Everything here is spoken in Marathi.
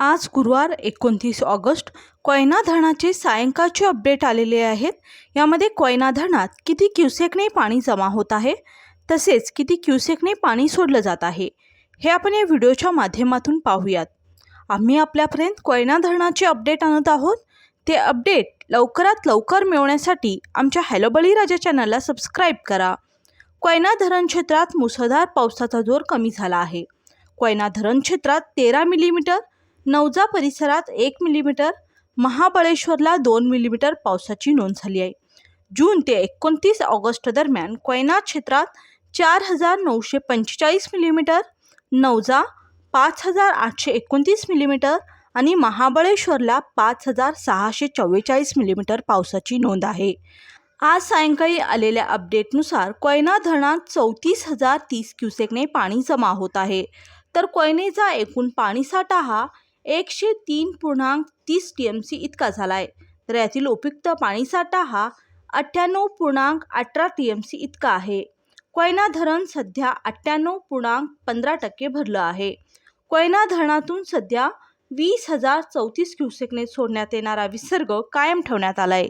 आज गुरुवार एकोणतीस ऑगस्ट. कोयना धरणाचे सायंकाळचे अपडेट आलेले आहेत. यामध्ये कोयना धरणात किती क्युसेकने पाणी जमा होत आहे? तसेच किती क्युसेकने पाणी सोडलं जात आहे? हे आपण या व्हिडिओच्या माध्यमातून पाहूयात. आम्ही आपल्यापर्यंत कोयना धरणाचे अपडेट आणत आहोत. ते अपडेट लवकरात लवकर मिळवण्यासाठी आमच्या हॅलो बळीराजा चॅनलला सबस्क्राईब करा. कोयना धरण क्षेत्रात मुसळधार पावसाचा जोर कमी झाला आहे. कोयना धरण क्षेत्रात तेरा मिलीमीटर नवजा परिसरात एक मिलीमीटर महाबळेश्वरला दोन मिलीमीटर पावसाची नोंद झाली आहे. जून ते एकोणतीस ऑगस्ट दरम्यान कोयना क्षेत्रात चार हजार नऊशे पंचेचाळीस मिलीमीटर नवजा पाच हजार आठशे एकोणतीस मिलीमीटर आणि महाबळेश्वरला पाच हजार सहाशे चव्वेचाळीस मिलीमीटर पावसाची नोंद आहे. आज सायंकाळी आलेल्या अपडेटनुसार कोयना धरणात चौतीस हजार तीस क्युसेकने पाणी जमा होत आहे. तर कोयनेचा एकूण पाणीसाठा हा एकशे तीन पूर्णांक तीस टी एम सी इतका झाला आहे तर यातील उपयुक्त पाणीसाठा हा अठ्ठ्याण्णव पूर्णांक अठरा टी एम सी इतका आहे. कोयना धरण सध्या अठ्ठ्याण्णव पूर्णांक पंधरा टक्के भरलं आहे. कोयना धरणातून सध्या वीस हजार चौतीस क्युसेकने सोडण्यात येणारा विसर्ग कायम ठेवण्यात आला आहे